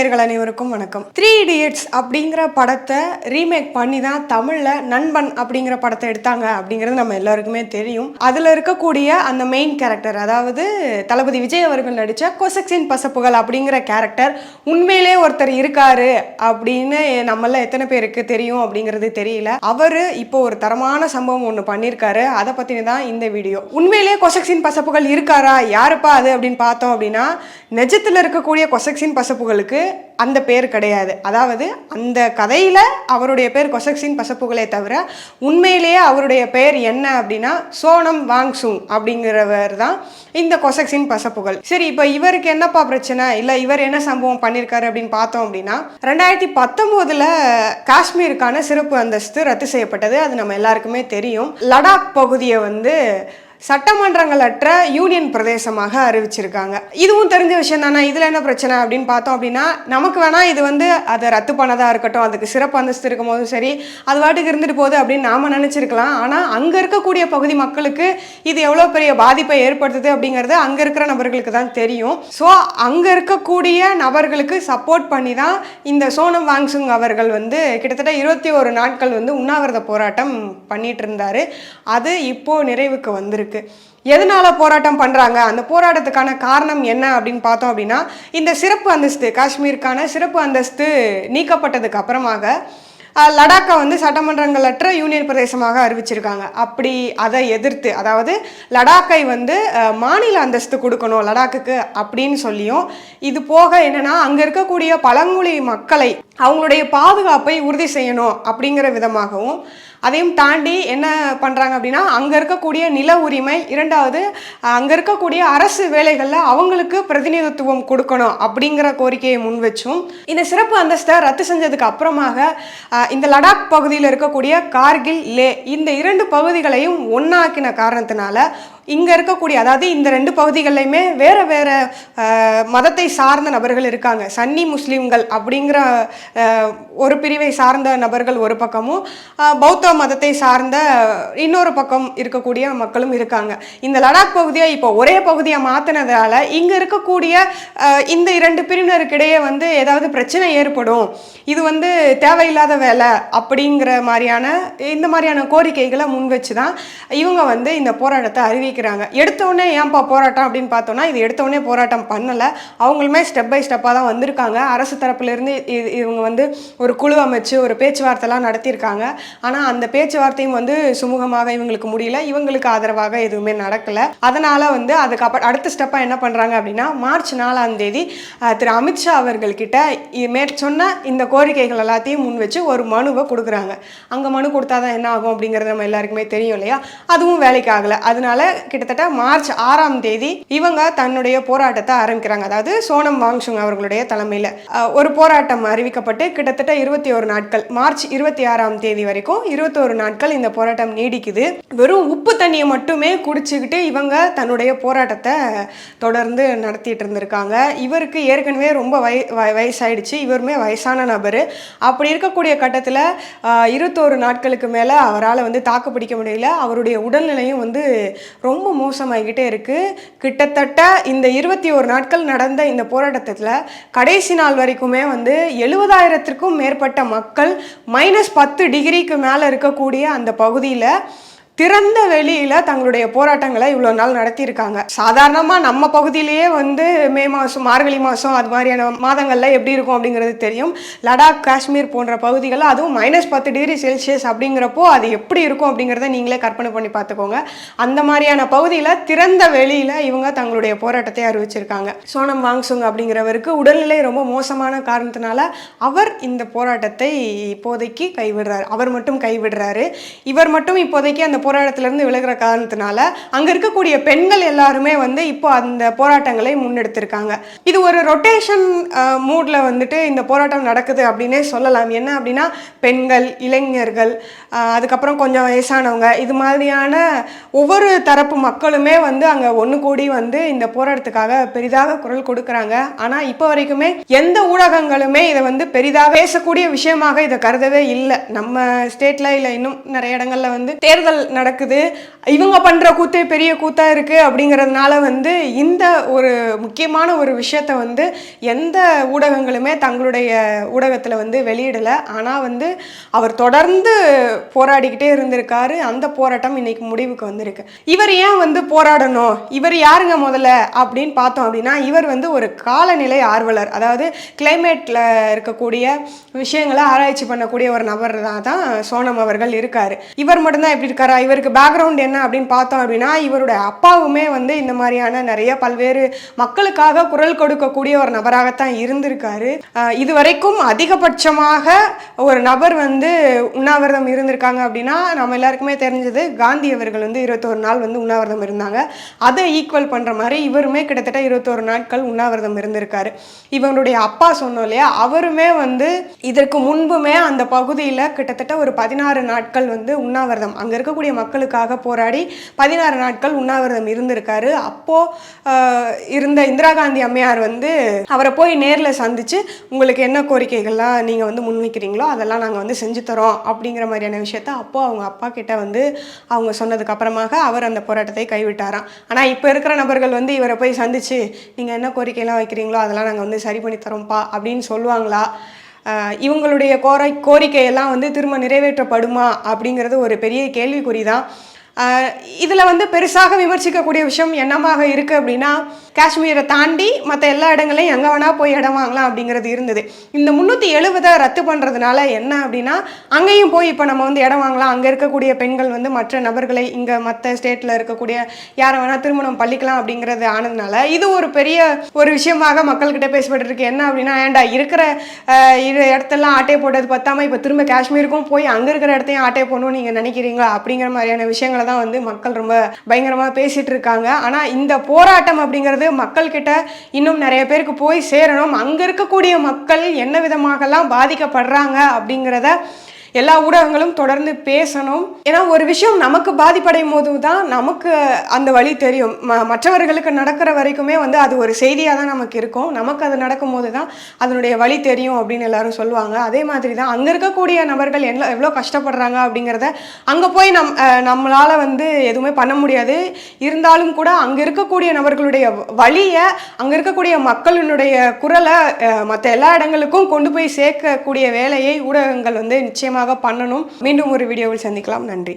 நேர்கள் அனைவருக்கும் வணக்கம். த்ரீ இடியட்ஸ் அப்படிங்கிற படத்தை ரீமேக் பண்ணி தான் தமிழில் நண்பன் அப்படிங்கிற படத்தை எடுத்தாங்க அப்படிங்கிறது நம்ம எல்லாருக்குமே தெரியும். அதில் இருக்கக்கூடிய அந்த மெயின் கேரக்டர் அதாவது தளபதி விஜய் அவர்கள் நடித்த கொசக்சின் பசப்புகள் அப்படிங்கிற கேரக்டர் உண்மையிலே ஒருத்தர் இருக்காரு அப்படின்னு நம்மள எத்தனை பேருக்கு தெரியும் அப்படிங்கிறது தெரியல. அவர் இப்போ ஒரு தரமான சம்பவம் ஒன்று பண்ணியிருக்காரு அதை பற்றின தான் இந்த வீடியோ உண்மையிலே கொசக்சின் பசப்புகள் இருக்காரா? யாருப்பா அது அப்படின்னு பார்த்தோம் அப்படின்னா நெஜத்தில் இருக்கக்கூடிய கொசக்சின் பசப்புகளுக்கு அந்த பேர் கிடையாது. அதாவது அந்த கதையில் அவருடைய பேர் கொசக்சின் பசப்புகளே தவிர உண்மையிலேயே அவருடைய பெயர் என்ன அப்படின்னா சோனம் வாங்சுங் அப்படிங்கிறவர் தான் இந்த கொசக்சின் பசப்புகள். சரி இப்போ இவருக்கு என்னப்பா பிரச்சனை? இல்லை இவர் என்ன சம்பவம் பண்ணியிருக்காரு அப்படின்னு பார்த்தோம் அப்படின்னா ரெண்டாயிரத்தி பத்தொம்போதில் காஷ்மீருக்கான சிறப்பு அந்தஸ்து ரத்து செய்யப்பட்டது. அது நம்ம எல்லாருக்குமே தெரியும். லடாக் பகுதியை வந்து சட்டமன்றங்கள் அற்ற யூனியன் பிரதேசமாக அறிவிச்சிருக்காங்க. இதுவும் தெரிஞ்ச விஷயம் தானே இதில் என்ன பிரச்சனை அப்படின்னு பார்த்தோம் அப்படின்னா நமக்கு வேணால் இது வந்து அதை ரத்து பண்ணதாக இருக்கட்டும் அதுக்கு சிறப்பு அந்தஸ்து இருக்கும் போதும் சரி அது வாட்டுக்கு இருந்துட்டு போகுது அப்படின்னு நாம் நினச்சிருக்கலாம். ஆனால் அங்கே இருக்கக்கூடிய பகுதி மக்களுக்கு இது எவ்வளோ பெரிய பாதிப்பை ஏற்படுத்துது அப்படிங்கிறது அங்கே இருக்கிற நபர்களுக்கு தான் தெரியும். ஸோ அங்கே இருக்கக்கூடிய நபர்களுக்கு சப்போர்ட் பண்ணி தான் இந்த சோனம் வாங்சுங் அவர்கள் வந்து கிட்டத்தட்ட இருபத்தி ஒரு நாட்கள் வந்து உண்ணாவிரத போராட்டம் பண்ணிட்டு இருந்தாரு. அது இப்போ நிறைவுக்கு வந்திருக்கு. எதனால போராட்டம் பண்றாங்க? அந்த போராட்டத்துக்கான காரணம் என்ன அப்படின்னு பார்த்தோம் அப்படின்னா இந்த சிறப்பு அந்தஸ்து காஷ்மீருக்கான சிறப்பு அந்தஸ்து நீக்கப்பட்டதுக்கு அப்புறமாக லடாக்கை வந்து சட்டமன்றங்களற்ற யூனியன் பிரதேசமாக அறிவிச்சிருக்காங்க. அப்படி அதை எதிர்த்து அதாவது லடாக்கை வந்து மாநில அந்தஸ்து கொடுக்கணும் லடாக்குக்கு அப்படின்னு சொல்லியும் இது போக என்னென்னா அங்கே இருக்கக்கூடிய பழங்குடி மக்களை அவங்களுடைய பாதுகாப்பை உறுதி செய்யணும் அப்படிங்கிற விதமாகவும் அதையும் தாண்டி என்ன பண்ணுறாங்க அப்படின்னா அங்கே இருக்கக்கூடிய நில உரிமை இரண்டாவது அங்கே இருக்கக்கூடிய அரசு வேலைகளில் அவங்களுக்கு பிரதிநிதித்துவம் கொடுக்கணும் அப்படிங்கிற கோரிக்கையை முன் வச்சும் இந்த சிறப்பு அந்தஸ்தை ரத்து செஞ்சதுக்கு அப்புறமாக இந்த லடாக் பகுதியில் இருக்கக்கூடிய கார்கில் லே இந்த இரண்டு பகுதிகளையும் ஒன்றாக்கின காரணத்தினால இங்கே இருக்கக்கூடிய அதாவது இந்த ரெண்டு பகுதிகள்லையுமே வேறு வேறு மதத்தை சார்ந்த நபர்கள் இருக்காங்க. சன்னி முஸ்லீம்கள் அப்படிங்கிற ஒரு பிரிவை சார்ந்த நபர்கள் ஒரு பக்கமும் பௌத்த மதத்தை சார்ந்த இன்னொரு பக்கம் இருக்கக்கூடிய மக்களும் இருக்காங்க. இந்த லடாக் பகுதியை இப்போ ஒரே பகுதியை மாற்றினதால இங்கே இருக்கக்கூடிய இந்த இரண்டு பிரிவினருக்கிடையே வந்து ஏதாவது பிரச்சனை ஏற்படும். இது வந்து தேவையில்லாத வேலை அப்படிங்கிற மாதிரியான இந்த மாதிரியான கோரிக்கைகளை முன் வச்சு தான் இவங்க வந்து இந்த போராட்டத்தை அறிவிக்க எடுத்த உடனே ஏன்பா போராட்டம் அப்படின்னு பார்த்தோன்னா இது எடுத்த உடனே போராட்டம் பண்ணலை. அவங்களுமே ஸ்டெப் பை ஸ்டெப்பாக தான் வந்திருக்காங்க. அரசு தரப்புலேருந்து இவங்க வந்து ஒரு குழு அமைச்சு ஒரு பேச்சுவார்த்தைலாம் நடத்தியிருக்காங்க. ஆனால் அந்த பேச்சுவார்த்தையும் வந்து சுமூகமாக இவங்களுக்கு முடியல. இவங்களுக்கு ஆதரவாக எதுவுமே நடக்கலை. அதனால் வந்து அதுக்கப்புறம் அடுத்த ஸ்டெப்பாக என்ன பண்ணுறாங்க அப்படின்னா மார்ச் நாலாம் தேதி திரு அமித்ஷா அவர்கள்கிட்ட இ- மேற் சொன்ன இந்த கோரிக்கைகள் எல்லாத்தையும் முன் வச்சு ஒரு மனுவை கொடுக்குறாங்க. அங்கே மனு கொடுத்தா தான் என்ன ஆகும் அப்படிங்கிறது நம்ம எல்லாருக்குமே தெரியும் இல்லையா? அதுவும் வேலைக்கு ஆகலை. அதனால கிட்டத்தட்ட மார்ச் ஆறாம் தேதி இவங்க தன்னுடைய போராட்டத்தை ஆரம்பிக்கிறாங்க. அதாவது சோனம் வாங்சுங் அவர்களுடைய தலைமையில். ஒரு போராட்டம் அறிவிக்கப்பட்டு கிட்டத்தட்ட இருபத்தி ஒரு நாட்கள் மார்ச் இருபத்தி ஆறாம் தேதி வரைக்கும் இருபத்தோரு நாட்கள் இந்த போராட்டம் நீடிக்குது. வெறும் உப்பு தண்ணியை மட்டுமே குடிச்சுக்கிட்டு இவங்க தன்னுடைய போராட்டத்தை தொடர்ந்து நடத்திட்டு இருந்திருக்காங்க. இவருக்கு ஏற்கனவே ரொம்ப வய வயசாயிடுச்சு. இவருமே வயசான நபர். அப்படி இருக்கக்கூடிய கட்டத்தில் இருபத்தோரு நாட்களுக்கு மேலே அவரால் வந்து தாக்கு பிடிக்க முடியல. அவருடைய உடல்நிலையும் வந்து ரொம்ப மோசமாகிக்கிட்டே இருக்குது கிட்டத்தட்ட இந்த இருபத்தி ஒரு நாட்கள் நடந்த இந்த போராட்டத்தில் கடைசி நாள் வரைக்குமே வந்து எழுபதாயிரத்திற்கும் மேற்பட்ட மக்கள் மைனஸ் பத்து டிகிரிக்கு மேலே இருக்கக்கூடிய அந்த பகுதியில் திறந்த வெளியில் தங்களுடைய போராட்டங்களை இவ்வளோ நாள் நடத்தியிருக்காங்க. சாதாரணமாக நம்ம பகுதியிலேயே வந்து மே மாதம் மார்கழி மாதம் அது மாதிரியான மாதங்களில் எப்படி இருக்கும் அப்படிங்கிறது தெரியும். லடாக் காஷ்மீர் போன்ற பகுதிகளில் அதுவும் மைனஸ் பத்து டிகிரி செல்சியஸ் அப்படிங்கிறப்போ அது எப்படி இருக்கும் அப்படிங்கிறத நீங்களே கற்பனை பண்ணி பார்த்துக்கோங்க. அந்த மாதிரியான பகுதியில் திறந்த வெளியில் இவங்க தங்களுடைய போராட்டத்தை அறிவிச்சிருக்காங்க. சோனம் வாங்சுங் அப்படிங்கிறவருக்கு உடல்நிலை ரொம்ப மோசமான காரணத்தினால அவர் இந்த போராட்டத்தை இப்போதைக்கு கைவிடுறாரு. அவர் மட்டும் கைவிடுறாரு. இவர் மட்டும் இப்போதைக்கு அந்த போராட்டத்திலேருந்து விலகிற காரணத்தினால அங்கே இருக்கக்கூடிய பெண்கள் எல்லாருமே வந்து இப்போ அந்த போராட்டங்களை முன்னெடுத்திருக்காங்க. இது ஒரு ரொட்டேஷன் மூடில் வந்துட்டு இந்த போராட்டம் நடக்குது அப்படின்னே சொல்லலாம். என்ன அப்படின்னா பெண்கள் இளைஞர்கள் அதுக்கப்புறம் கொஞ்சம் வயசானவங்க இது மாதிரியான ஒவ்வொரு தரப்பு மக்களுமே வந்து அங்கே ஒன்று கூடி வந்து இந்த போராட்டத்துக்காக பெரிதாக குரல் கொடுக்குறாங்க. ஆனால் இப்போ வரைக்குமே எந்த ஊடகங்களுமே இதை வந்து பெரிதாக பேசக்கூடிய விஷயமாக இதை கருதவே இல்லை. நம்ம ஸ்டேட்டில் இல்லை இன்னும் நிறைய இடங்களில் வந்து தேர்தல் நடக்குது. இவங்க பண்ணுற கூத்தே பெரிய கூத்தாக இருக்குது அப்படிங்கிறதுனால வந்து இந்த ஒரு முக்கியமான ஒரு விஷயத்த வந்து எந்த ஊடகங்களுமே தங்களுடைய ஊடகத்தில் வந்து வெளியிடல. ஆனால் வந்து அவர் தொடர்ந்து போராடிக்கிட்டே இருந்திருக்காரு. அந்த போராட்டம் இன்னைக்கு முடிவுக்கு வந்திருக்கு. இவர் ஏன் வந்து போராடணும்? இவர் யாருங்க முதல்ல அப்படின்னு பார்த்தோம் அப்படின்னா இவர் வந்து ஒரு காலநிலை ஆர்வலர். அதாவது கிளைமேட்டில் இருக்கக்கூடிய விஷயங்களை ஆராய்ச்சி பண்ணக்கூடிய ஒரு நபர் தான் தான் சோனம் அவர்கள் இருக்காரு. இவர் மட்டும்தான் எப்படி இருக்காரா? இவருக்கு பேக்ரவுண்ட் என்ன அப்படின்னு பார்த்தோம் அப்படின்னா இவருடைய அப்பாவுமே வந்து இந்த மாதிரியான நிறைய பல்வேறு மக்களுக்காக குரல் கொடுக்கக்கூடிய ஒரு நபராகத்தான் இருந்திருக்காரு. இது வரைக்கும் அதிகபட்சமாக ஒரு நபர் வந்து உண்ணாவிரதம் இருந்திருக்காங்க அப்படின்னா நம்ம எல்லாருக்குமே தெரிஞ்சது காந்தி அவர்கள் வந்து இருபத்தோரு நாள் வந்து உண்ணாவிரதம் இருந்தாங்க. அதை ஈக்குவல் பண்ணுற மாதிரி இவருமே கிட்டத்தட்ட இருபத்தோரு நாட்கள் உண்ணாவிரதம் இருந்திருக்காரு. இவருடைய அப்பா சொன்னோம் இல்லையா அவருமே வந்து இதற்கு முன்புமே அந்த பகுதியில் கிட்டத்தட்ட ஒரு பதினாறு நாட்கள் வந்து உண்ணாவிரதம். அங்கே இருக்கக்கூடிய மக்களுக்காக போராடி பதினாறு நாட்கள் உண்ணாவிரதம் இருந்திருக்காரு. அப்போ இருந்த இந்திரா காந்தி அம்மையார் வந்து அவரை போய் நேரில் சந்திச்சு உங்களுக்கு என்ன கோரிக்கைகள்லாம் நீங்கள் வந்து முன்வைக்கிறீங்களோ அதெல்லாம் நாங்கள் வந்து செஞ்சு தரோம் அப்படிங்கிற மாதிரியான விஷயத்த அப்போ அவங்க அப்பா கிட்ட வந்து அவங்க சொன்னதுக்கு அப்புறமாக அவர் அந்த போராட்டத்தை கைவிட்டாராம். ஆனால் இப்போ இருக்கிற நபர்கள் வந்து இவரை போய் சந்திச்சு நீங்கள் என்ன கோரிக்கைலாம் வைக்கிறீங்களோ அதெல்லாம் நாங்கள் வந்து சரி பண்ணி தரோம்ப்பா அப்படின்னு சொல்லுவாங்களா? இவங்களுடைய கோரை கோரிக்கையெல்லாம் வந்து திரும்ப நிறைவேற்றப்படுமா அப்படிங்கிறது ஒரு பெரிய கேள்விக்குறி தான் இதில் வந்து பெருசாக விமர்சிக்கக்கூடிய விஷயம் என்னமாக இருக்குது அப்படின்னா காஷ்மீரை தாண்டி மற்ற எல்லா இடங்களையும் எங்கே வேணால் போய் இடம் வாங்கலாம் அப்படிங்கிறது இருந்தது. இந்த முந்நூற்றி எழுபதை ரத்து பண்ணுறதுனால என்ன அப்படின்னா அங்கேயும் போய் இப்போ நம்ம வந்து இடம் வாங்கலாம். அங்கே இருக்கக்கூடிய பெண்கள் வந்து மற்ற நபர்களை இங்கே மற்ற ஸ்டேட்டில் இருக்கக்கூடிய யாரை வேணால் திருமணம் பள்ளிக்கலாம் அப்படிங்கிறது ஆனதுனால இது ஒரு பெரிய ஒரு விஷயமாக மக்கள்கிட்ட பேசப்பட்டு இருக்கு என்ன அப்படின்னா ஏன்டா இருக்கிற இரு இடத்தெல்லாம் ஆட்டை போட்டது பத்தாம இப்போ திரும்ப காஷ்மீருக்கும் போய் அங்கே இருக்கிற இடத்தையும் ஆட்டை போடணும்னு நீங்கள் நினைக்கிறீங்களா? அப்படிங்கிற மாதிரியான விஷயங்களை தான் வந்து மக்கள் ரொம்ப பயங்கரமாக பேசிட்டு இருக்காங்க. ஆனால் இந்த போராட்டம் அப்படிங்கிறது மக்கள்கிட்ட இன்னும் நிறைய பேருக்கு போய் சேரணும். அங்கே இருக்கக்கூடிய மக்கள் என்ன விதமாகலாம் பாதிக்கப்படுறாங்க அப்படிங்கிறத எல்லா ஊடகங்களும் தொடர்ந்து பேசணும். ஏன்னா ஒரு விஷயம் நமக்கு பாதிப்படையும் போது தான் நமக்கு அந்த வழி தெரியும். ம- மற்றவர்களுக்கு நடக்கிற வரைக்குமே வந்து அது ஒரு செய்தியாக தான் நமக்கு இருக்கும். நமக்கு அது நடக்கும் போது தான் அதனுடைய வழி தெரியும் அப்படின்னு எல்லாரும் சொல்லுவாங்க. அதே மாதிரி தான் அங்கே இருக்கக்கூடிய நபர்கள் என்ன எவ்வளோ கஷ்டப்படுறாங்க அப்படிங்கிறத அங்கே போய் நம் நம்மளால் வந்து எதுவுமே பண்ண முடியாது. இருந்தாலும் கூட அங்கே இருக்கக்கூடிய நபர்களுடைய வழியை அங்கே இருக்கக்கூடிய மக்களினுடைய குரலை மற்ற எல்லா இடங்களுக்கும் கொண்டு போய் சேர்க்கக்கூடிய வேலையை ஊடகங்கள் வந்து நிச்சயமாக நிச்சயமாக பண்ணணும். மீண்டும் ஒரு வீடியோவில் சந்திக்கலாம். நன்றி.